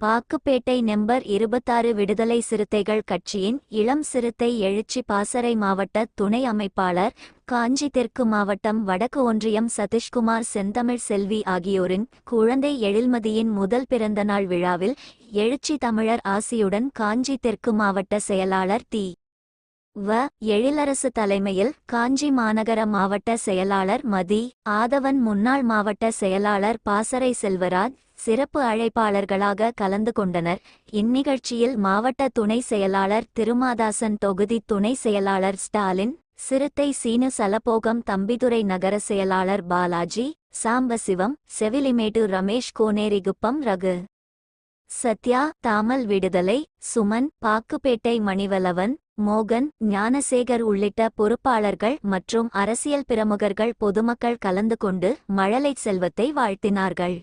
Pakkupettai number இருபத்தாறு விடுதலை சிறுத்தைகள் கட்சியின் இளம் சிறுத்தை எழுச்சி பாசறை மாவட்ட துணை அமைப்பாளர் காஞ்சி தெற்கு மாவட்டம் வடக்கு ஒன்றியம் சதீஷ்குமார் செந்தமிழ் செல்வி ஆகியோரின் குழந்தை எழில்மதியின் முதல் பிறந்தநாள் விழாவில் எழுச்சி தமிழர் ஆசியுடன் காஞ்சி தெற்கு மாவட்ட செயலாளர் தி வ. எழிலரசு தலைமையில் காஞ்சி மாநகர மாவட்ட செயலாளர் மதி. ஆதவன் முன்னாள் மாவட்ட செயலாளர் பாசறை செல்வராஜ் சிறப்பு அழைப்பாளர்களாக கலந்து கொண்டனர். இந்நிகழ்ச்சியில் மாவட்ட துணை செயலாளர் திருமாதாசன் தொகுதி துணை செயலாளர் ஸ்டாலின் சிறுத்தை சீனு சலபோகம் தம்பிதுரை நகர செயலாளர் பாலாஜி சாம்பசிவம் செவிலிமேடு ரமேஷ் கோனேரிகுப்பம் ரகு சத்யா தாமல் விடுதலை சுமன் பாக்குப்பேட்டை மணிவலவன் மோகன் ஞானசேகர் உள்ளிட்ட பொறுப்பாளர்கள் மற்றும் அரசியல் பிரமுகர்கள் பொதுமக்கள் கலந்து கொண்டு மழலைச் செல்வத்தை வாழ்த்தினார்கள்.